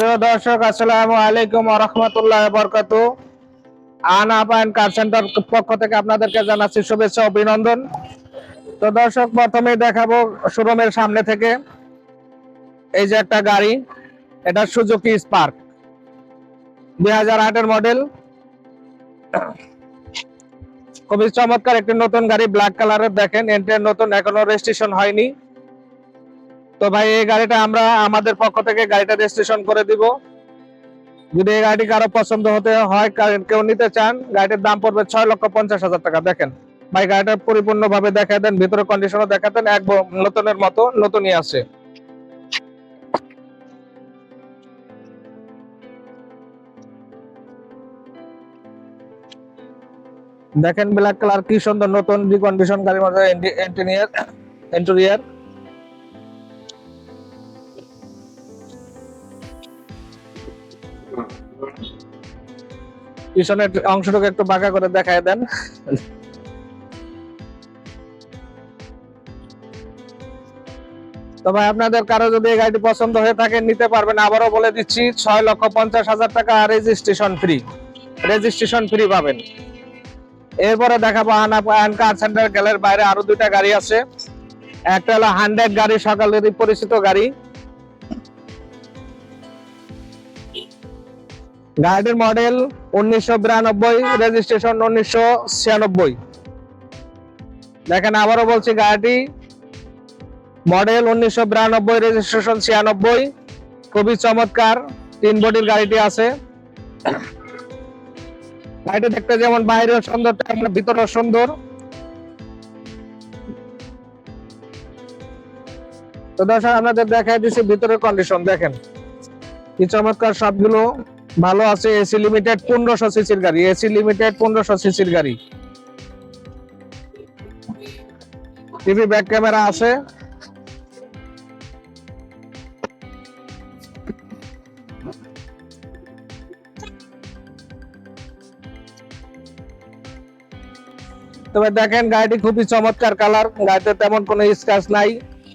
প্রিয় দর্শক, আসসালামু আলাইকুম রহমতুল্লাহ বরকাত আনা পায়ন কার সেন্টার পক্ষ থেকে আপনাদেরকে জানাচ্ছি শুভেচ্ছা, অভিনন্দন। তো দর্শক, প্রথমে দেখাবো শোরুমের সামনে থেকে। এই যে একটা গাড়ি, এটা সুজুকি স্পার্ক। দুই হাজার আটের মডেল। খুবই চমৎকার, একটি নতুন গাড়ি, ব্ল্যাক কালারের দেখেন এন্টের নতুন, এখনও রেজিস্ট্রেশন হয়নি। তো ভাই, এই গাড়িটা আমরা আমাদের পক্ষ থেকে গাড়িটা রেজিস্ট্রেশন করে দিব। যদি এই গাড়ি কারও পছন্দ হতে হয় কেউ নিতে চান, গাড়িটার দাম পড়বে ছয় লক্ষ পঞ্চাশ হাজার টাকা। দেখেন, ভাই, গাড়িটা পরিপূর্ণ ভাবে দেখা দেন, ভিতরে কন্ডিশনও দেখা দেন এক নতুনের মতো, নতুনই আছে। দেখেন ব্ল্যাক কালার কি সুন্দর নতুন রিকন্ডিশন গাড়ির মধ্যে ইন্টেরিয়ার ইন্টেরিয়ার অংশটুকু একটু বাঁকা করে দেখায় দেন। তবে আপনাদের কারও যদি এই গাড়িটি পছন্দ হয়ে থাকে, নিতে পারবেন। আবারও বলে দিচ্ছি, ছয় লক্ষ পঞ্চাশ হাজার টাকা রেজিস্ট্রেশন ফ্রি রেজিস্ট্রেশন ফ্রি পাবেন। এরপরে দেখাবো আনা আন কার সেন্টার গেলের বাইরে আরও দুইটা গাড়ি আছে। একটা হলো হান্ড্রেড গাড়ি সকালেরই পরিচিত গাড়ি। গাড়িটির মডেল উনিশশো বিরানব্বই রেজিস্ট্রেশন উনিশশো ছিয়ানব্বই। দেখেন, আবারও বলছি, গাড়িটি মডেল উনিশশো বিরানব্বই রেজিস্ট্রেশন ছিয়ানব্বই। খুবই চমৎকার তিন বডির গাড়িটি আছে। গাড়িটা দেখতে যেমন বাইরেও সুন্দর, তেমন ভিতরেও সুন্দর। তো দর্শক, আপনাদের দেখাই দিচ্ছি ভিতরের কন্ডিশন দেখেন। কি চমৎকার সবগুলো। ভালো আছে এসি লিমিটেড পনেরোশো সিসির গাড়ি এসি লিমিটেড পনেরোশো সিসির গাড়ি। টিভি ব্যাক ক্যামেরা আছে। তবে দেখেন, গাড়িটি খুবই চমৎকার কালার গাড়িতে তেমন কোনো স্ক্র্যাচ নাই।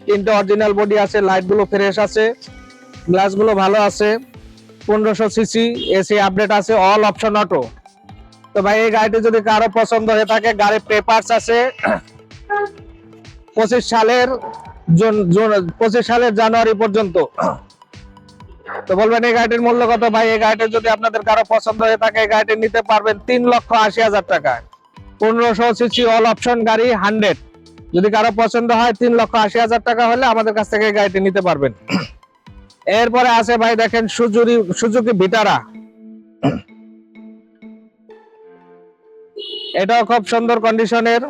কিন্তু অরিজিনাল বডি আছে লাইটগুলো ফ্রেশ আছে গ্লাসগুলো ভালো আছে। পনেরোশো সিসি এসি আপডেট আছে অল অপশন অটো তো ভাই, এই গাড়িটি যদি কারও পছন্দ হয়ে থাকে, গাড়ির পেপারস আছে। পঁচিশ সালের পঁচিশ সালের জানুয়ারি পর্যন্ত। তো বলবেন, এই গাড়িটির মূল্য কত? ভাই, এই গাড়িটি যদি আপনাদের কারও পছন্দ হয়ে থাকে, এই গাড়িটি নিতে পারবেন তিন লক্ষ আশি হাজার টাকায় পনেরোশো সিসি অল অপশন গাড়ি হান্ড্রেড যদি কারও পছন্দ হয়, তিন লক্ষ আশি হাজার টাকা হলে আমাদের কাছ থেকে গাড়িটি নিতে পারবেন। এরপরে আছে ভাই দেখেন সুজুরি, সুজুকি ভিটারা। এটাও খুব সুন্দর কন্ডিশনের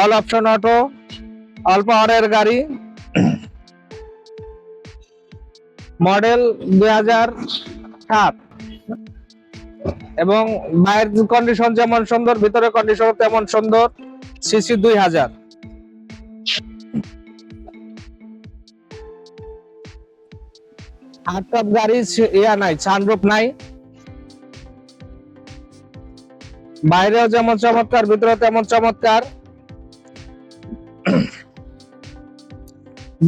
অল অপশন অটো অল্প পাওয়ারের গাড়ি। মডেল দুই সাত। এবং বাইরের কন্ডিশন যেমন সুন্দর ভিতরে কন্ডিশন তেমন সুন্দর। সিসি দুই হাজার। গাড়ি ইয়া নাই সানরুফ নাই। বাইরেও যেমন চমৎকার ভিতরে তেমন চমৎকার।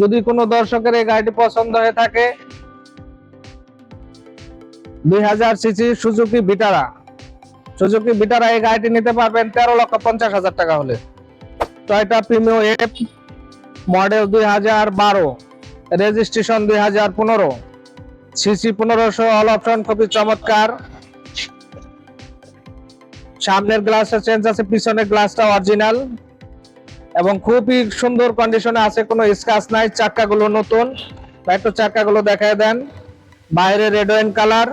যদি কোনো দর্শকের এই গাড়িটি পছন্দ হয়ে থাকে, দুই হাজার CC Suzuki Vitara Suzuki Vitara এই গাড়িটি নিতে পারবেন তেরো লক্ষ পঞ্চাশ হাজার টাকা হলে। টয়টা প্রিমিও এফ মডেল দুই হাজার বারো, রেজিস্ট্রেশন দুই হাজার পনেরো। সিসি পনেরোশো অল অপশন খুবই চমৎকার। সামনের গ্লাসটা চেঞ্জ আছে, পিছনের গ্লাসটা অরিজিনাল এবং খুবই সুন্দর কন্ডিশনে আছে, কোনো স্কাচ নাই, চাক্কাগুলো নতুন। একটু চাক্কাগুলো দেখায় দেন। বাইরে রেড ওয়াইন কালার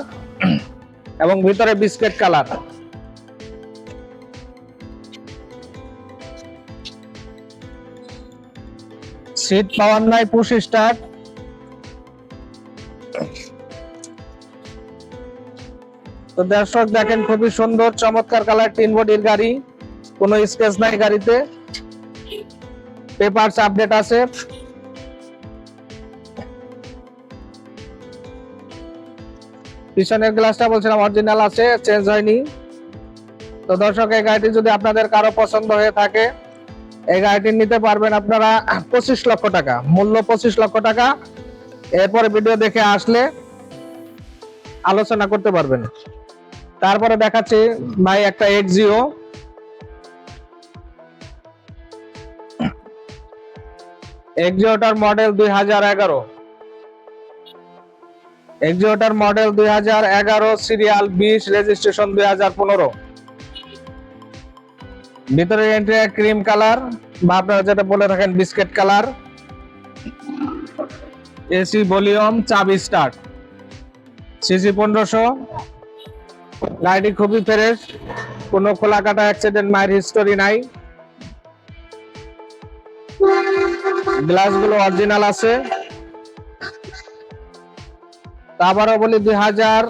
এবং ভিতরে বিস্কিট কালার সিট পাওয়ার নাই পুশ স্টার্ট তো দর্শক দেখেন, খুবই সুন্দর, চমৎকার কালার তিন বডির গাড়ি। কোনো স্কেচ নাই গাড়িতে। পেপারস আপডেট আছে। পিছনের গ্লাসটা বলছিলাম অরিজিনাল আছে চেঞ্জ হয়নি। তো দর্শক, এই গাড়িটি যদি আপনাদের কারও পছন্দ হয়ে থাকে, এই গাড়িটি নিতে পারবেন আপনারা পঁচিশ লক্ষ টাকা, মূল্য পঁচিশ লক্ষ টাকা। এরপরে ভিডিও দেখে আসলে আলোচনা করতে পারবেন। তারপরে দেখাচ্ছি ভাই একটা এক্সিও এক্সিওটার মডেল দুই হাজার এগারো। এক্সিওটার মডেল দুই হাজার এগারো সিরিয়াল বিশ রেজিস্ট্রেশন দুই হাজার পনেরো। ভিতরে এন্ট্রি ক্রিম কালার বা আপনারা যেটা বলে থাকেন বিস্কিট কালার এসি ভলিউম চাবি স্টার্ট সিসি পনেরোশো। গাড়িটি খুবই ফ্রেশ কোনো খোলা কাটা অ্যাক্সিডেন্ট মায়ের হিস্টোরি নাই। গ্লাসগুলো অরিজিনাল আছে। তা আবারও বলি দুই হাজার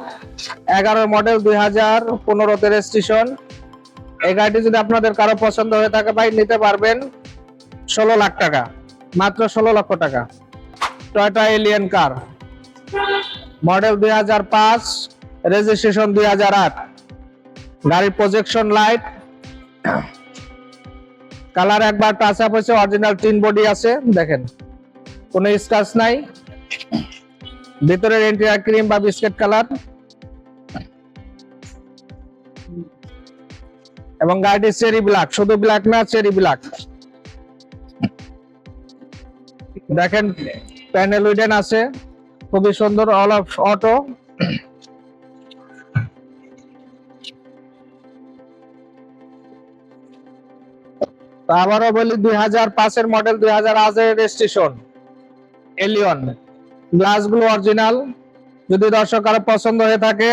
এগারো মডেল দুই হাজার পনেরোতে রেজিস্ট্রেশন এই গাড়িটি যদি আপনাদের কারও পছন্দ হয়ে থাকে ভাই, নিতে পারবেন ষোলো লাখ টাকা, মাত্র ষোলো লক্ষ টাকা। টয়টা এলিয়ন কার মডেল দুই হাজার পাঁচ রেজিস্ট্রেশন দুই হাজার আট। গাড়ির প্রজেকশন লাইট কালার একবার টাচ আপ হয়েছে অরিজিনাল তিন বডি আছে, দেখেন। কোনো স্ক্র্যাচ নাই। ভিতরের এন্টিরিয়ার ক্রিম বা বিস্কিট কালার এবং গাড়িটি চেরি ব্ল্যাক শুধু ব্ল্যাক না চেরি ব্ল্যাক দেখেন প্যানেল উইডেন আছে। খুবই সুন্দর অল অফ অটো আবারও বলি দুই হাজার পাঁচের মডেল দুই হাজার আজের রেজিস্ট্রেশন এলিয়ন গ্লাসগুলো অরিজিনাল যদি দর্শক আরও পছন্দ হয়ে থাকে,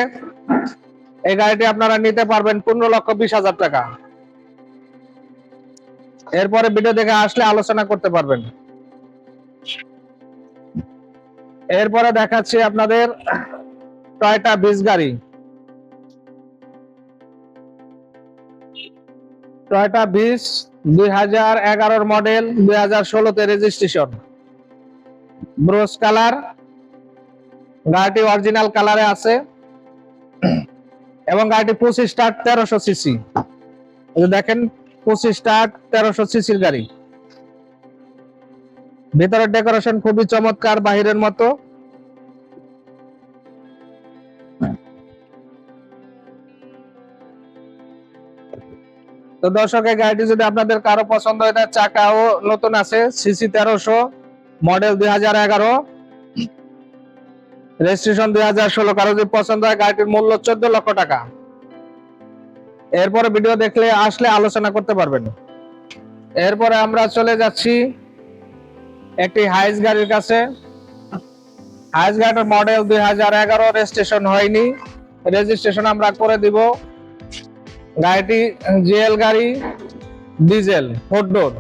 এই গাড়িটি আপনারা নিতে পারবেন পনেরো লক্ষ বিশ হাজার টাকা। এরপরে ভিডিও দেখে আসলে আলোচনা করতে পারবেন। এরপরে দেখাচ্ছি আপনাদের টয়টা বিশ গাড়ি। টয়টা বিশ দুই হাজার এগারোর মডেল, দুই হাজার ষোলোতে রেজিস্ট্রেশন ব্রোজ কালার গাড়িটি অরিজিনাল কালারে আছে। এবং গাড়িটি পঁচিশ স্টার তেরোশো সিসি দেখেন, পঁচিশ স্টার তেরোশো সিসির গাড়ি। ভিতরের ডেকোরেশন খুবই চমৎকার, বাহিরের মতো। তো দর্শক এই গাড়িটি যদি আপনাদের কারও পছন্দ হয়, তার চাকাও নতুন আছে, সিসি তেরোশো, মডেল দুই হাজার এগারো। রেজিস্ট্রেশন দুই হাজার ষোলো, কারও যদি পছন্দ হয়, গাড়িটির মূল্য চোদ্দ লক্ষ টাকা। এরপরে ভিডিও দেখলে, আসলে আলোচনা করতে পারবেন। এরপরে আমরা চলে যাচ্ছি একটি হাইস গাড়ির কাছে। হাইস গাড়ির মডেল দুই হাজার এগারো, রেজিস্ট্রেশন হয়নি। রেজিস্ট্রেশন আমরা করে দিব। গাড়িটি জিএল গাড়ি, diesel four door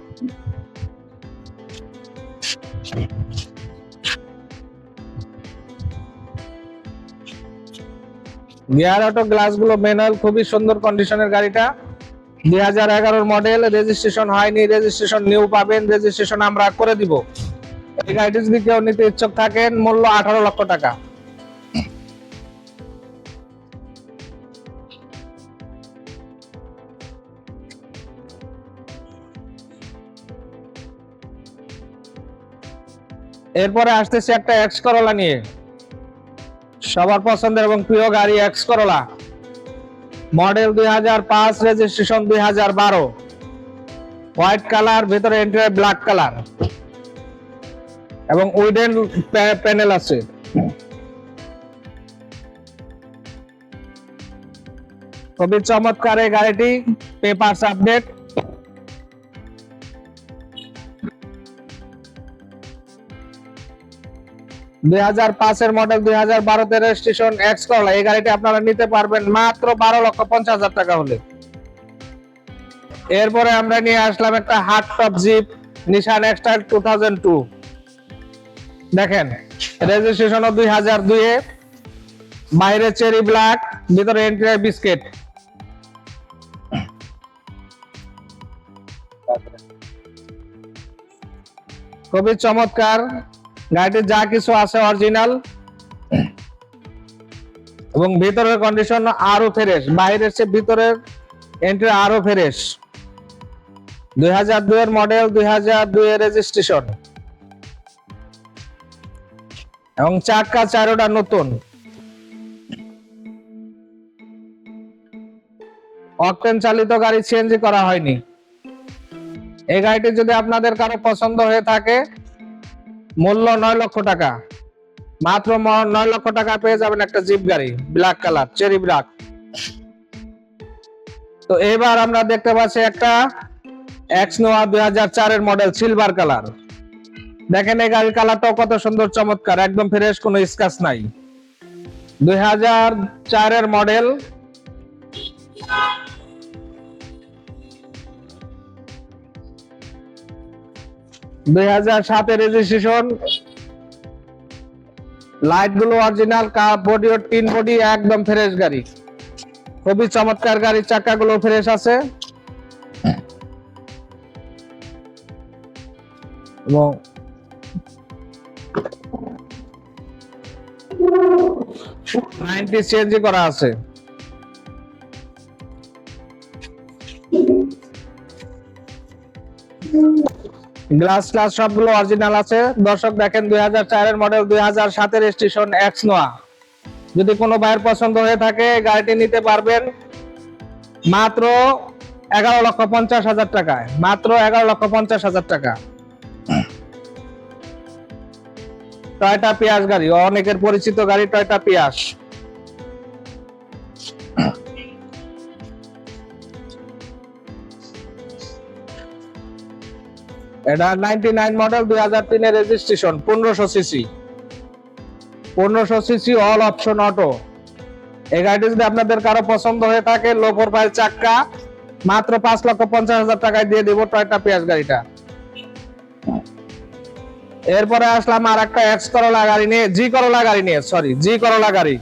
gear auto গ্লাসগুলো ম্যানুয়াল খুবই সুন্দর কন্ডিশনের গাড়িটা। দুই হাজার এগারোর মডেল রেজিস্ট্রেশন হয়নি রেজিস্ট্রেশন নিউ পাবেন রেজিস্ট্রেশন আমরা করে দিব। এই গাড়িটি যদি কেউ নিতে ইচ্ছুক থাকেন, মূল্য আঠারো লক্ষ টাকা। এরপরে আসতেছে একটা এক্স করলা নিয়ে। সবার পছন্দের এবং প্রিয় গাড়ি এক্স করলা মডেল দুই হাজার পাঁচ রেজিস্ট্রেশন দুই হাজার বারো। হোয়াইট কালার ভেতরে এন্টার ব্ল্যাক কালার এবং উইডেন প্যানেল আছে। খুবই চমৎকার এই গাড়িটি। পেপারস আপডেট দুই হাজার পাঁচের মডেল দুই হাজার বারোতে রেজিস্ট্রেশন এক্স করলা। এই গাড়িটি আপনারা নিতে পারবেন মাত্র বারো লক্ষ পঞ্চাশ হাজার টাকা হলে। এরপরে আমরা নিয়ে আসলাম একটা hard top jeep Nissan X-Trail two thousand two দেখেন রেজিস্ট্রেশন দুই হাজার দুইয়ে। বাইরে চেরি ব্ল্যাক ভিতরে এন্ট্রিয়ার বিস্কিট খুবই চমৎকার। গাড়িতে যা কিছু আছে অরিজিনাল এবং ভিতরের কন্ডিশন আরও ফ্রেশ বাইরের চেয়ে ভিতরের এন্ট্রি আরও ফ্রেশ দুই হাজার দুই এর মডেল দুই হাজার দুই এর রেজিস্ট্রেশন এবং চাকা চারোটা নতুন। অকটেন চালিত গাড়ি সিএনজি করা হয়নি। এই গাড়িটি যদি আপনাদের কারও পছন্দ হয়ে থাকে মূল্য নয় লক্ষ টাকা। মাত্র নয় লক্ষ টাকা পেয়ে যাবেন একটা জিপ গাড়ি ব্ল্যাক কালার চেরি ব্ল্যাক তো এবার আমরা দেখতে পাচ্ছি একটা এক্স নোয়া দুই হাজার চারের মডেল সিলভার কালার দেখেন এই গাড়ির কালারটাও কত সুন্দর, চমৎকার, একদম ফ্রেশ কোনো স্কাচ নাই। দুই হাজার চারের মডেল দুই হাজার সাতের রেজিস্ট্রেশন লাইটগুলো অরিজিনাল বডি ও টিন বডি একদম ফ্রেশ গাড়ি। খুবই চমৎকার গাড়ির চাকা গুলো ফ্রেশ আছে। এবং নাইনটি সিএনজি করা আছে। গ্লাস ক্লাস সবগুলো অরিজিনাল আছে। দর্শক দেখেন, দুই হাজার চারের মডেল দুই হাজার সাতের স্টেশন এক্স নোয়া যদি কোনো ভাইয়ের পছন্দ হয়ে থাকে, গাড়িটি নিতে পারবেন মাত্র এগারো লক্ষ পঞ্চাশ হাজার টাকায়। মাত্র এগারো লক্ষ পঞ্চাশ হাজার টাকা। টয়টা পিয়াস গাড়ি, অনেকের পরিচিত গাড়ি টয়টা পিয়াস এটা নাইনটি নাইন মডেল রেজিস্ট্রেশন পনেরোশো সিসি পনেরোশো সিসি অল অপশন অটো এই যদি আপনাদের কারও পছন্দ হয়ে থাকে লো প্রোফাইল চাক্কা, মাত্র পাঁচ লক্ষ পঞ্চাশ হাজার টাকায় দিয়ে দিব টয়টা পিয়াস গাড়িটা। এরপরে আসলাম আর একটা এক্স করলা গাড়ি নিয়ে জি করলা গাড়ি নিয়ে সরি জি করলা গাড়ি।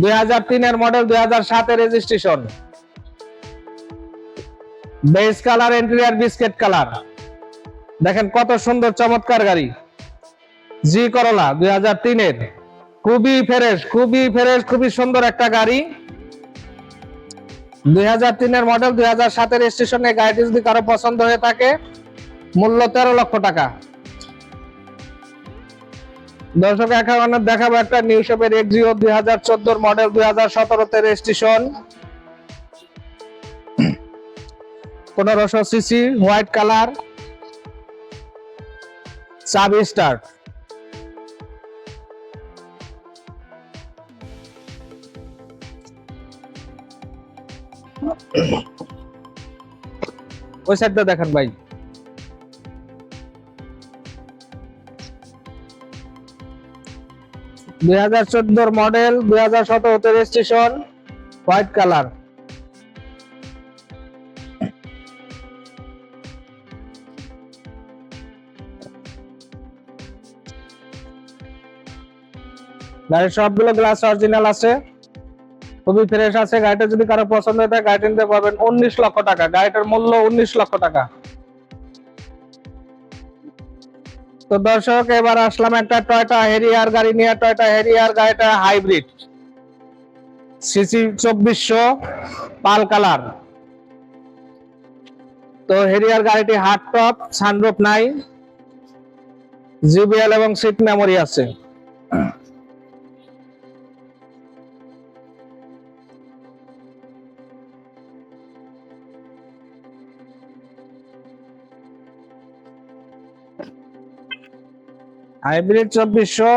দুই হাজার তিনের মডেল দুই হাজার সাতের registration beige colour interior biscuit colour দেখেন কত সুন্দর চমৎকার গাড়ি। জি করলা দুই হাজার তিনের। খুবই ফ্রেশ খুবই ফ্রেশ খুবই সুন্দর একটা গাড়ি। দুই হাজার তিনের মডেল দুই হাজার সাতের স্টেশনে গাড়িটি যদি কারও পছন্দ হয়ে থাকে, মূল্য তেরো লক্ষ টাকা। দর্শক, এখন দেখাবো একটা নিউ শেপের এক্সিও দুই হাজার চোদ্দোর মডেল দুই হাজার সতেরোতে রেজিস্ট্রেশন পনেরোশো সিসি হোয়াইট কালার চাবি স্টার। ওই সাইডটা দেখেন ভাই। দুই হাজার চোদ্দোর মডেল দুই হাজার সতেরোতে রেজিস্ট্রেশন হোয়াইট কালার গাড়ির সবগুলো গ্লাস অরিজিনাল আছে। খুবই ফ্রেশ আছে। গাড়িটা যদি কারও পছন্দ হয়, তাহলে গাড়িটা নিতে পারবেন উনিশ লক্ষ টাকা। গাড়িটার মূল্য উনিশ লক্ষ টাকা। তো দর্শক, এবার আসলাম একটা টয়টা হেরিয়ার গাড়ি নিয়ে। টয়টা হেরিয়ার গাড়িটা হাইব্রিড সিসি চব্বিশশো, পাল কালার। তো হেরিয়ার গাড়িটি হার্ড টপ সানরুফ নাই। জিবিএল এবং সিট মেমোরি আছে। হাইব্রিড চব্বিশশো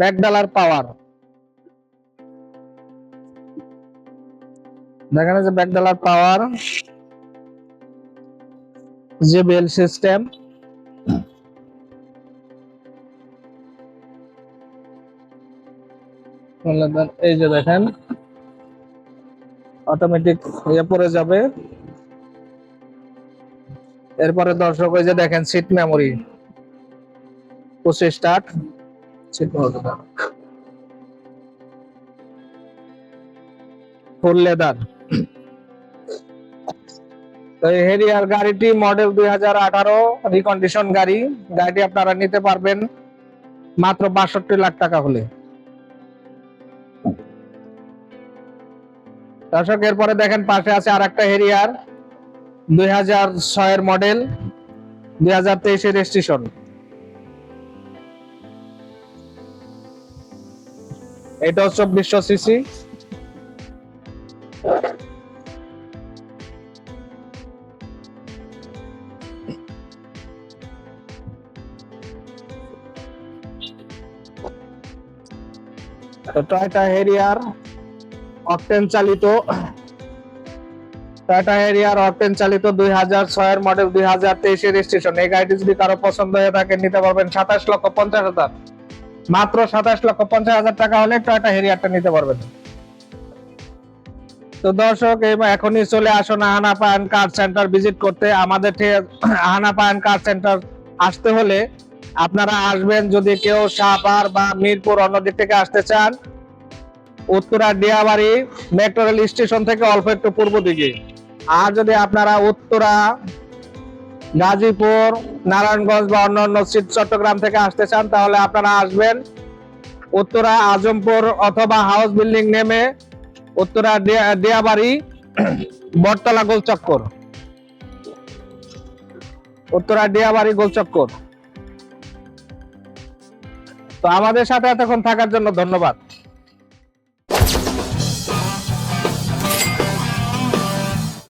ব্যাকডালার পাওয়ার। দেখেন যে ব্যাকডালার পাওয়ার। যে বেল সিস্টেম। এই যে দেখেন অটোমেটিক ইয়ে পড়ে যাবে। এরপরে দর্শক ওই যে দেখেন seat memory push start. Full leather তো এই হেরিয়ার গাড়িটি মডেল দুই হাজার আঠারো রিকন্ডিশন গাড়ি। গাড়িটি আপনারা নিতে পারবেন মাত্র বাষট্টি লাখ টাকা হলে। দর্শক এরপরে দেখেন পাশে আছে আর একটা হেরিয়ার দুই হাজার ছয়ের মডেল দুই হাজার তেইশের রেজিস্ট্রেশন এটা চব্বিশশো সিসি টয়টা হেরিয়ার অকটেন চালিত। টয়টা হেরিয়ার অকটেন চালিত দুই হাজার ছয়ের মডেল দুই হাজার তেইশের স্টেশন এই গাড়িটি যদি কারও পছন্দ হয়ে থাকে, নিতে পারবেন সাতাশ লক্ষ পঞ্চাশ হাজার। মাত্র সাতাশ লক্ষ পঞ্চাশ হাজার টাকা হলে টয়টা হেরিয়ারটা নিতে পারবেন। তো দর্শক এখনই চলে আসুন আহানা পায়ন কার সেন্টার ভিজিট করতে। আমাদের আহানা পায়ন কার সেন্টার আসতে হলে আপনারা আসবেন যদি কেউ সাপার বা মিরপুর অন্য দিক থেকে আসতে চান। Uttara Diabari metro rail station থেকে অল্প একটু পূর্ব দিকে। আর যদি আপনারা উত্তরা গাজীপুর, নারায়ণগঞ্জ বা অন্যান্য চট্টগ্রাম থেকে আসতে চান, তাহলে আপনারা আসবেন উত্তরা, আজমপুর অথবা হাউস বিল্ডিং নেমে উত্তরা ডিয়াবাড়ি বটতলা গোলচক্কর। উত্তরা ডিয়াবাড়ি গোলচক্কর। তো আমাদের সাথে এতক্ষণ থাকার জন্য ধন্যবাদ।